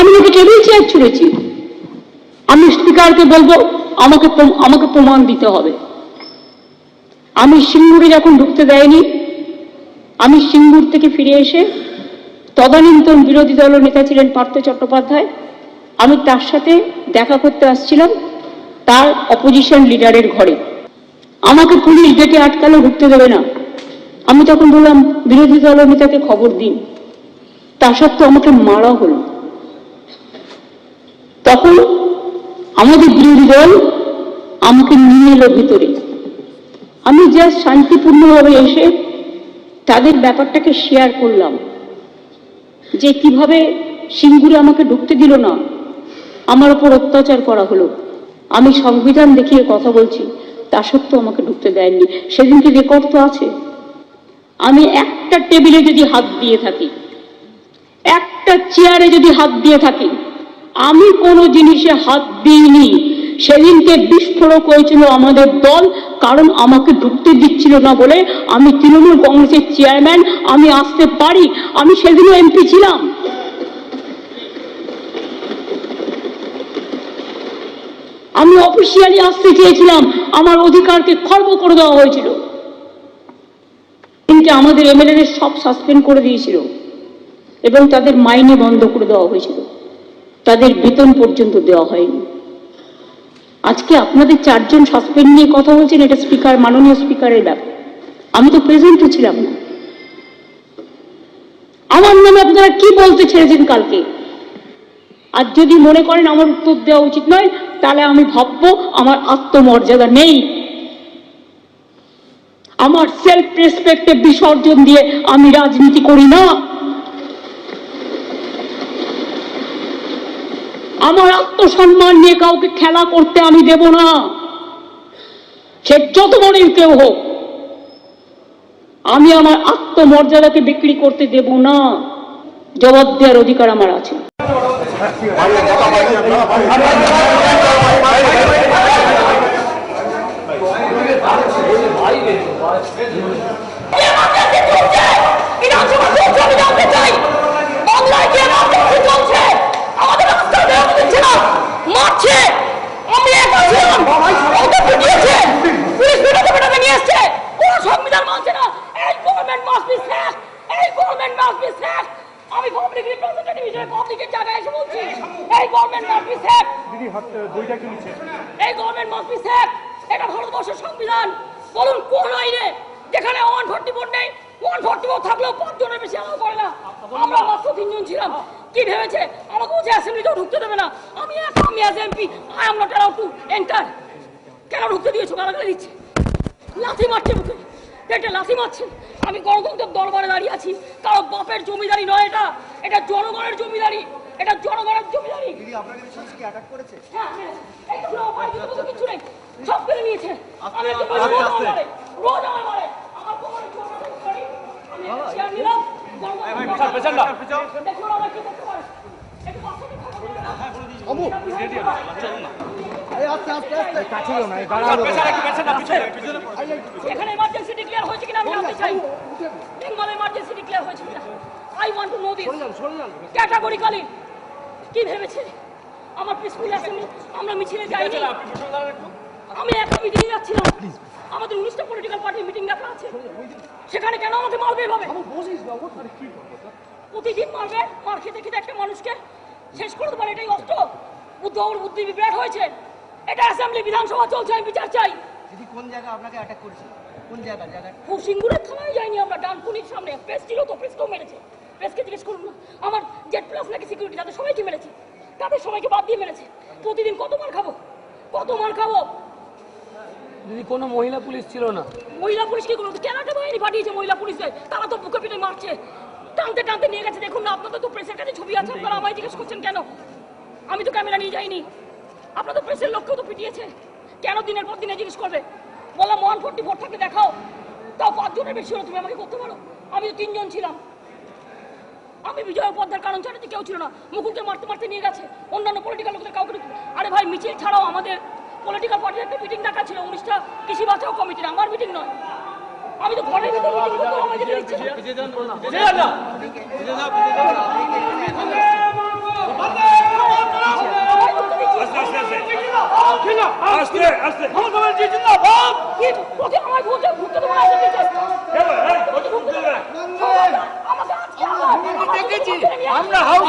আমি নাকি table chair ছুঁড়েছি। আমি স্পিকারকে বলব, আমাকে আমাকে প্রমাণ দিতে হবে। আমি সিঙ্গুরে যখন ঢুকতে দেয়নি। আমি সিঙ্গুর থেকে ফিরে এসে তদানীন্তন বিরোধী দল নেতা ছিলেন পার্থ চট্টোপাধ্যায়। আমি তার সাথে দেখা করতে আসছিলাম, তার অপোজিশন লিডারের ঘরে। আমাকে পুলিশ ডেকে আটকালো, ঢুকতে দেবে না। আমি তখন বললাম, বিরোধী দল নেতাকে খবর দিন। তা সত্ত্বেও আমাকে মারা হলো। তখন আমাদের বিরোধী দল আমাকে নিয়ে এলো ভিতরে। আমি জাস্ট শান্তিপূর্ণভাবে এসে তাদের ব্যাপারটাকে শেয়ার করলাম। যে কীভাবে সিঙ্গুরে আমাকে ঢুকতে দিল না, আমার ওপর অত্যাচার করা হলো। আমি সংবিধান দেখিয়ে কথা বলছি, তা সত্ত্বেও আমাকে ঢুকতে দেয়নি। সেদিনকে রেকর্ড তো আছে। আমি একটা টেবিলে যদি হাত দিয়ে থাকি, একটা চেয়ারে যদি হাত দিয়ে থাকি আমি কোনো জিনিসে হাত দিইনি। সেদিনকে বিস্ফোরক হয়েছিল আমাদের দল, কারণ আমাকে ঢুকতে দিচ্ছিল না বলে আমি তৃণমূল কংগ্রেসের চেয়ারম্যান, আমি আসতে পারি, আমি সেদিনও এমপি ছিলাম। আমি অফিসিয়ালি আসতে চেয়েছিলাম, আমার অধিকারকে খর্ব করে দেওয়া হয়েছিল। কিন্তু আমাদের এমএলএদের সব সাসপেন্ড করে দিয়েছিল এবং তাদের মাইনে বন্ধ করে দেওয়া হয়েছিল। তাদের বেতন পর্যন্ত দেওয়া হয়নি। আজকে আপনাদের চারজন সাসপেন্ড নিয়ে কথা বলছেন, এটা স্পিকার মাননীয় স্পিকারের ব্যাপার। আমি তো প্রেজেন্টও ছিলাম না। আমার নামে আপনারা কি বলতে ছেড়েছেন কালকে? আর যদি মনে করেন আমার উত্তর দেওয়া উচিত নয়, তাহলে আমি ভাববো আমার আত্মমর্যাদা নেই। আমার সেলফ রেসপেক্টে বিসর্জন দিয়ে আমি রাজনীতি করি না। আমার আত্মসম্মান নিয়ে কাউকে খেলা করতে আমি দেব না সে যত বড়ই কেউ হোক আমি আমার আত্মমর্যাদাকে বিক্রি করতে দেব না জবাব দেওয়ার অধিকার আমার আছে বিধানসভা চলছে আমি জানতে চাই বাংলায় যে রাজনীতি চলছে আমাদের রাস্তায় বেরোতে দিচ্ছে না মারছে একা ছিলাম ওকে পিটিয়েছে। পুলিশ পিটাতে পিটাতে নিয়ে এসছে কোন সংবিধান মানছে না। এই গভর্নমেন্ট মাস্ট বি স্যাক এই গভর্নমেন্ট মাস্ট বি স্যাক আমি পাবলিক রিপ্রেজেন্টেটিভ হিসেবে পাবলিকের জায়গায় এসে বলছি এই গভর্নমেন্ট মাস্ট বি স্যাক দিদি হাত বইটা কি নিচ্ছে? এই গভর্নমেন্ট মাস্ট বি সেফ এটা ভারতবর্ষের সংবিধান। বলুন কোন আইনে? যেখানে ওয়ান ফোর্টি ফোর নেই ওয়ান ফোর্টি ফোর থাকলেও পাঁচ জনের বেশি আলাদা করে না। আমরা মাত্র তিনজন ছিলাম। কি ভেবেছে? আমাকে বলছে অ্যাসেম্বলিতেও ঢুকতে দেবে না। আমি একা আমি as MP I am not allowed to enter কেন ঢুকতে দিয়েছ? গালাগালি দিচ্ছে। লাথি মারছে মুখে। পেটে লাথি মারছে। আমি গণতন্ত্রের দরবারে দাঁড়িয়ে আছি। কারও বাপের জমিদারি নয় এটা। এটা জনগণের জমিদারি। এটা জনগণের জমিদারি। আপনাকে বিশ্বাস কি অ্যাটাক করেছে? হ্যাঁ, হ্যাঁ। এই তো আমার কিছু নেই। সব কেড়ে নিয়েছে। আমি করে রোজ আমায় মারে। এখানে হয়েছে কিনা আমি চাই। হয়েছে কিনা? Know this. Categorically। কি ভেবেছে আমার পিসফুল অ্যাসেম্বলি আমরা মিছিলে যাইনি আমি একা মিটিং যাচ্ছিলাম আমাদের উনিশটা পলিটিক্যাল পার্টির মিটিং ডাকা আছে। সেখানে কেন আমাকে মারবে এভাবে? প্রতিদিন মারবে মার খেতে খেতে একটা মানুষকে শেষ করে দেবার এটাই অস্ত্র। বুদ্ধ ওর বুদ্ধি বিভ্রাট হয়েছে। এটা অ্যাসেম্বলি বিধানসভা চলছে আমি বিচার চাই। দিদি কোন জায়গা আপনাকে অ্যাটাক করেছে? কোন জায়গা জায়গা? খুব সিঙ্গুরের থানায় যাইনি আমরা ডানকুনির সামনে। প্রেস ছিল তো প্রেসকেও মেরেছে। প্রেসকে জিজ্ঞেস করুন আমার জেড প্লাস নাকি সিকিউরিটি তাদের সবাইকে মেরেছে। তাদের সবাইকে বাদ দিয়ে মেরেছে। প্রতিদিন কত মার খাব? কত মার খাব? দিদি, কোনো মহিলা পুলিশ ছিল না। মহিলা পুলিশ কি করল কেনাটা বাহিনী পাঠিয়েছে মহিলা পুলিশদের তারা তো বুকে পিঠে মারছে। টানতে টানতে নিয়ে গেছে। দেখুন না, আপনাদের তো প্রেসের কাছে ছবি আছে। আপনারা আমায় জিজ্ঞেস করছেন কেন? আমি তো ক্যামেরা নিয়ে যাইনি। আপনাদের প্রেসের লোককেও তো পিটিয়েছে। কেন দিনের পর দিনে জিজ্ঞেস করবে? বললাম ওয়ান ফোর্টি ফোর থাকলে দেখাও। তাও পাঁচজনের বেশি হলো, তুমি আমাকে করতে পারো। আমি তো তিনজন ছিলাম। আমি বিজয় উপাধ্যায়ের কারণ ছাড়া কেউ ছিল না। মুকুলকে মারতে মারতে নিয়ে গেছে। অন্যান্য পলিটিক্যাল লোকদের কাউকে আরে ভাই, মিছিল ছাড়াও আমাদের পলিটিক্যাল পার্টির একটা মিটিং ডাকা ছিল উনিশটা কৃষি বাঁচাও কমিটির আমার মিটিং নয়। আমি তো ঘরে আমরা হাউস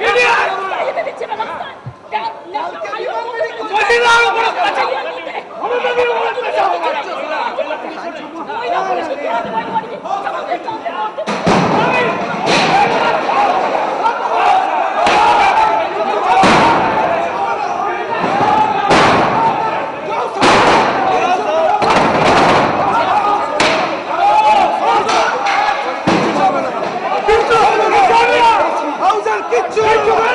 India! Thank you.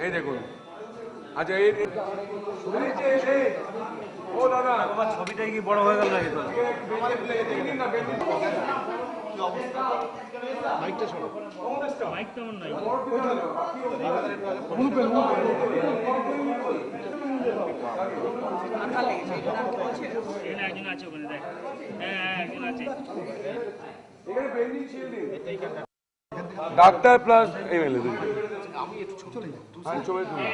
এই দেখুন। আচ্ছা এই ও দাদা। তোমার ছবিটাই কি বড় হয়ে গেল নাকি মাইকটা শোনো। মাইকটা আমার নাই। ডাক্তার প্লাস এমএলএ আমি হ্যাঁ চলে তুলি